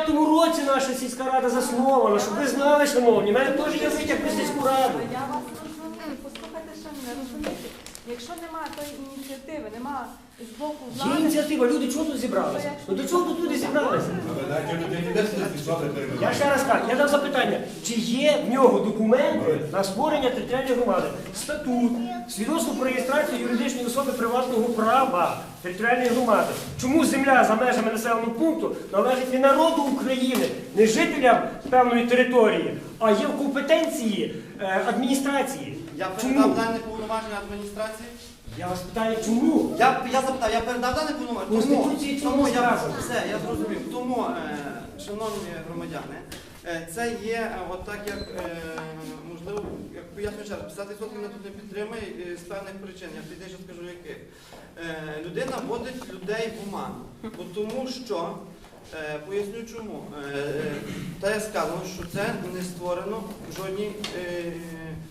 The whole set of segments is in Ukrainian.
Тому році наша сільська рада заснована, щоб ви знали, шановні, мене теж є витяг про сільську раду. Я вас розумію, послухайте, що мене розумієте. Якщо немає тої ініціативи, немає з боку Є ініціатива, люди чого тут зібралися? Ну до чого тут люди зібралися? Я ще раз кажу, я дам запитання, чи є в нього документи на створення територіальної громади? Статут, свідоцтво про реєстрацію юридичної особи приватного права територіальної громади. Чому земля за межами населеного пункту належить не народу України, не жителям певної території, а є в компетенції е, адміністрації? Я Чому? передав дане повноваження адміністрації. Я вас питаю, чому? Я, я запитав, я передав дане повноваження. Тому, Конституції цього тому не я сказано. все, я зрозумів. Тому, е, шановні громадяни, е, це є е, от так, як е, можливо, як пояснюю ще раз, 50% мене тут не підтримує е, з певних причин. Я пізніше скажу яких. Е, людина вводить людей в оману. Бо тому що Е, Поясню чому. Е, е, Та я сказав, що це не створено в жодній, е,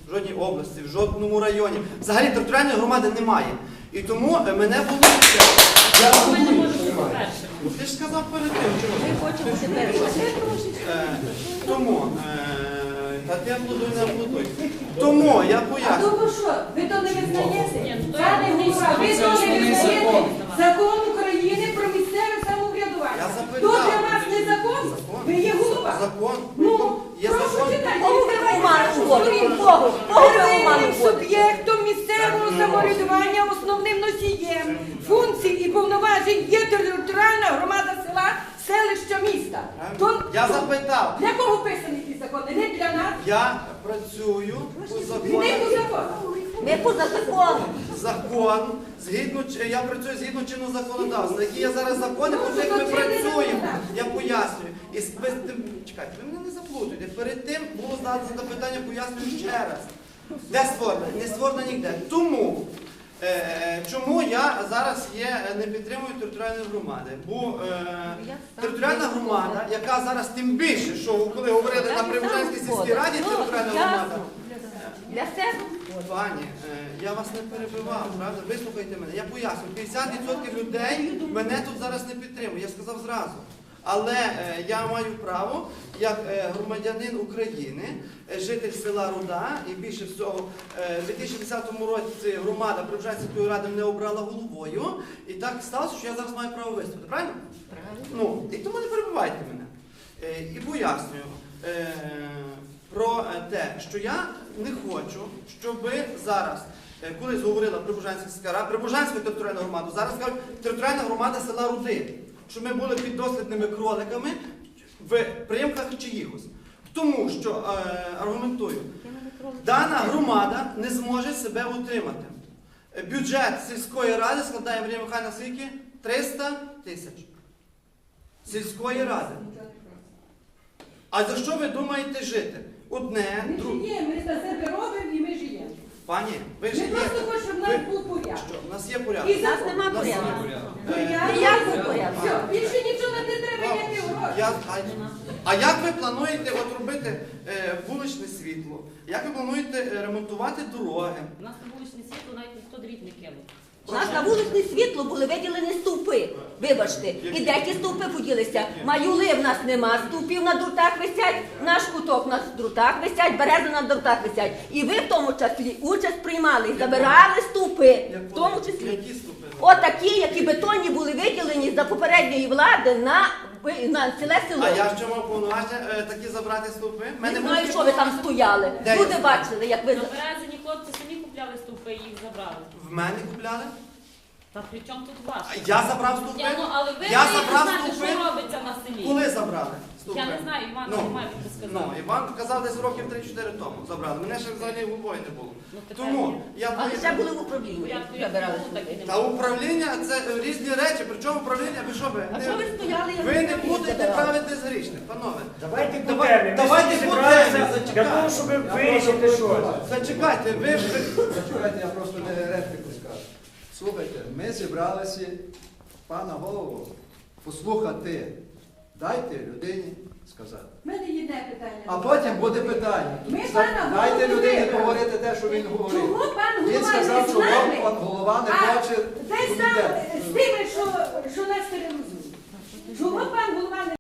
в жодній області, в жодному районі. Взагалі територіальної громади немає. І тому е, мене було. Я розумію, що немає. Ну, Ти ж сказав перед тим, чого? Е, Тому, е, та ти аплодуй, не аплодуй. Тому я А поясню. тому що? Ви то не визнаєте? Ні, ну, то Це я не не гура. Ви то це не ж не визнаєте закон. закон України про місцеве самоврядування. Я То запитав. для вас не закон? Закон. Ви є голова. Закон. Ну, Є прошу закон. читайте. Кого ви Первинним вводите? суб'єктом місцевого самоврядування, основним носієм функцій і повноважень є територіальна громада села, селища міста. То Я запитав. для кого писані ці закони? Не для нас. Я працюю по Не закону. по закону. Ми поза законом. Закон, згідно чи- я працюю згідно чинного законодавства. Які є зараз закони, Ну, по яких ми працюємо. Я пояснюю. І з- чекайте, ви мене не заплутуйте. Перед тим було задано питання, пояснюю ще раз. Де створено? Не створено ніде. Тому. Е, чому я зараз є е, не підтримую територіальної громади? Бо е, територіальна громада, яка зараз тим більше, що коли говорили на Привокзальській сільській раді, територіальна громада. Для себе. Пані, е, я вас не перебивав, правда? Вислухайте мене. Я поясню, 50% людей мене тут зараз не підтримує. Я сказав зразу. Але е, я маю право, як е, громадянин України, е, житель села Руда, і більше всього, в 2010 році громада Привжанської ради мене обрала головою. І так сталося, що я зараз маю право виступити. Правильно? Ну, і тому не перебивайте мене. І пояснюю про те, що я не хочу, щоб зараз, колись говорила Прибужанська сільська рада, Прибужанська територіальна громада, зараз кажуть територіальна громада села Руди, що ми були піддослідними кроликами в приємках чиїхось. Тому що, е, аргументую, дана громада не зможе себе утримати. Бюджет сільської ради складає Марія Михайлівна скільки? 300 тисяч. Сільської ради. А за що ви думаєте жити? Одне, Ми друге. живемо, ми за себе робимо і ми живемо. Пані, ви Ми ж є. просто хочемо, щоб в нас Ви- був порядок. Що? У нас є І порядок. У нас нема порядку. Е, Ніякого порядку. Все, більше нічого не треба, ніякі гроші. А, як ви плануєте от робити е, вуличне світло? Як ви плануєте е, ремонтувати дороги? У нас на вуличне світло навіть ніхто дріт не кинув. У нас на вуличне світло були виділені стовпи. Вибачте, і де ті стовпи поділися? Маюли в нас нема, стовпів на дротах висять, наш куток на дротах висять, берези на дротах висять. І ви в тому числі участь приймали забирали стовпи, в тому числі. Які ступи? Отакі, які бетонні були виділені за попередньої влади на, на ціле село. А я що мав повноваження е, такі забрати ступи? Не Мене знаю, що ви там стояли. Де Люди я? бачили, як ви Наверезені хлопці самі купляли стовпи і їх забрали. В мене купляли? Та при чому тут? А Я забрав ступи? Я, ну, але ви Я маєте забрав знати, стовпи? що робиться на селі. Коли забрали? Я не знаю, Іван Ну, не має бути Ну, сказати. Іван казав десь років 3-4 тому забрали. Мене ще взагалі в обої не було. Ну, Тому я Але поясню. були в управлінні. Забирали. так Та управління це різні речі. Причому управління, ви що ви? А не- що ви стояли, Ви не будете правити з грішних, панове. Давайте по Давай- темі. Ми давайте по зібралися темі, для того, щоб вирішити щось. Зачекайте, ви ж Зачекайте, я просто не репліку скажу. Слухайте, ми зібралися пана голову послухати. Дайте людині сказати. У мене є одне питання. А потім буде питання. Ми пана Дайте людині говорити те, що він говорив. Чого пан Він голова сказав, не з що нами? пан голова не А хоче десь там комітет. з тими, що, що нас стерилізують. Чого пан голова не